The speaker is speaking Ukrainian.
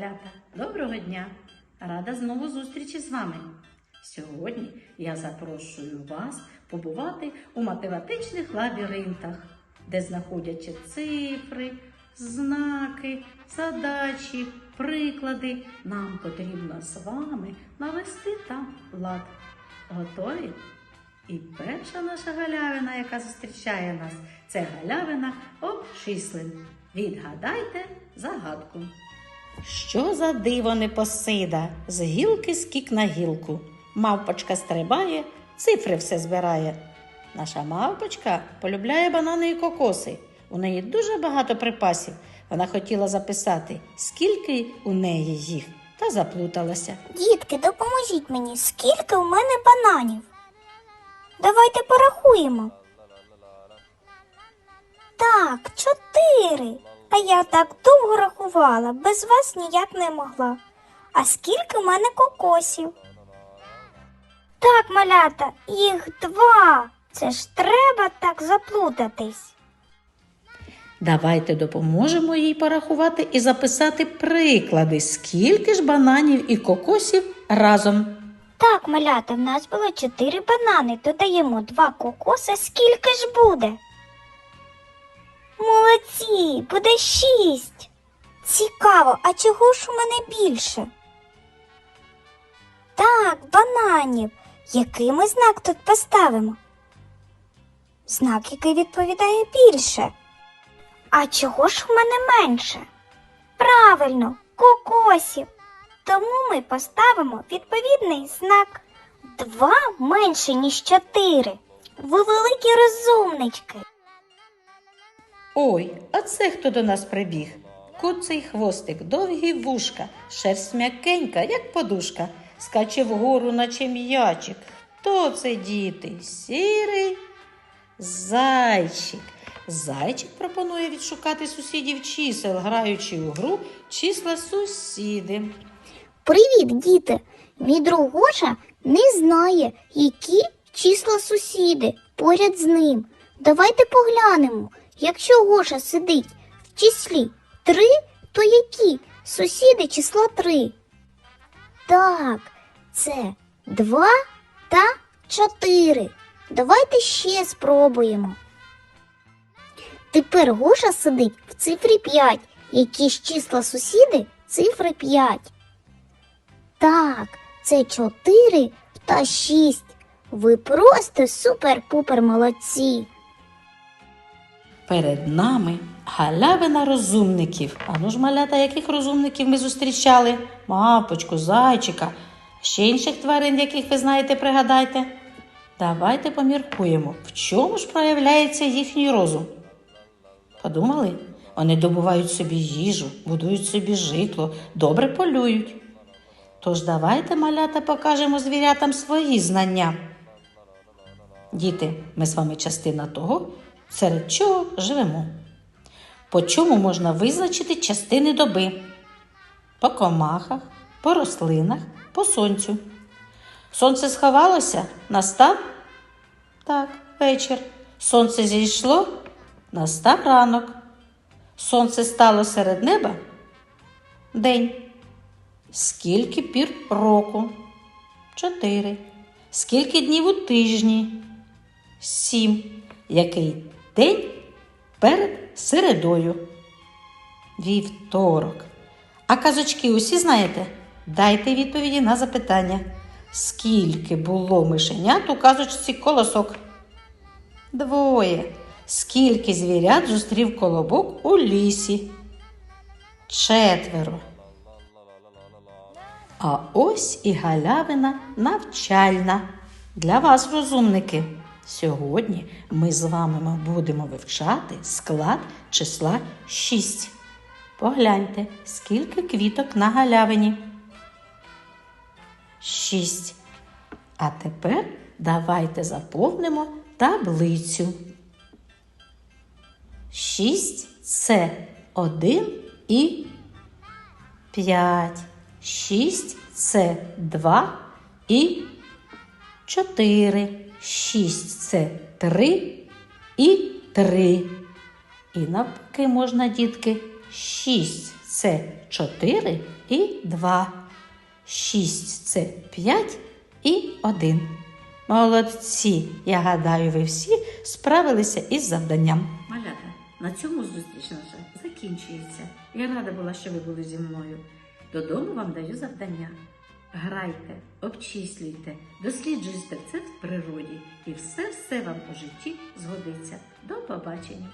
Малята, доброго дня! Рада знову зустрічі з вами. Сьогодні я запрошую вас побувати у математичних лабіринтах, де знаходяться цифри, знаки, задачі, приклади. Нам потрібно з вами навести там лад. Готові? І перша наша галявина, яка зустрічає нас, це галявина обчислень. Відгадайте загадку. Що за диво непосида, з гілки скік на гілку. Мавпочка стрибає, цифри все збирає. Наша мавпочка полюбляє банани і кокоси. У неї дуже багато припасів. Вона хотіла записати, скільки у неї їх, та заплуталася. Дітки, допоможіть мені, скільки у мене бананів? Давайте порахуємо. Так, чотири. А я так довго рахувала, без вас ніяк не могла. А скільки в мене кокосів? Так, малята, їх два. Це ж треба так заплутатись. Давайте допоможемо їй порахувати і записати приклади, скільки ж бананів і кокосів разом. Так, малята, в нас було чотири банани, додаємо два кокоси, скільки ж буде? Молодці, буде шість. Цікаво, а чого ж у мене більше? Так, бананів. Який ми знак тут поставимо? Знак, який відповідає більше. А чого ж в мене менше? Правильно, кокосів. Тому ми поставимо відповідний знак. Два менше, ніж чотири. Ви великі розумнички. Ой, а це хто до нас прибіг? Куций хвостик, довгі вушка, шерсть м'якенька, як подушка, скаче вгору, наче м'ячик. Хто це діти? Сірий зайчик. Зайчик пропонує відшукати сусідів чисел, граючи у гру числа сусіди. Привіт, діти! Мій друг Гоша не знає, які числа сусіди поряд з ним. Давайте поглянемо. Якщо Гоша сидить в числі 3, то які сусіди числа 3? Так, це 2 та 4. Давайте ще спробуємо. Тепер Гоша сидить в цифрі 5. Які ж числа сусіди цифри 5. Так, це 4 та 6. Ви просто супер-пупер молодці. Перед нами галявина розумників. А ну ж, малята, яких розумників ми зустрічали? Мапочку, зайчика, ще інших тварин, яких ви знаєте, пригадайте. Давайте поміркуємо, в чому ж проявляється їхній розум. Подумали? Вони добувають собі їжу, будують собі житло, добре полюють. Тож давайте, малята, покажемо звірятам свої знання. Діти, ми з вами частина того, серед чого живемо. По чому можна визначити частини доби? По комахах, по рослинах, по сонцю. Сонце сховалося, настав так, вечір. Сонце зійшло, настав ранок. Сонце стало серед неба день. Скільки пір року? Чотири. Скільки днів у тижні? Сім. Який день перед середою? Вівторок. А казочки усі знаєте? Дайте відповіді на запитання. Скільки було мишенят у казочці колосок? Двоє. Скільки звірят зустрів колобок у лісі? Четверо. А ось і галявина навчальна. Для вас, розумники. Сьогодні ми з вами будемо вивчати склад числа 6. Погляньте, скільки квіток на галявині. 6. А тепер давайте заповнимо таблицю. 6 це 1 і 5. 6 це 2 і 4. 6 це 3 і 3. І навпаки можна, дітки, 6 це 4 і 2. 6 це 5 і 1. Молодці! Я гадаю, ви всі справилися із завданням. Малята, на цьому зустріч наша закінчується. Я рада була, що ви були зі мною. Додому вам даю завдання. Грайте, обчислюйте, досліджуйте це в природі, і все-все вам у житті згодиться. До побачення!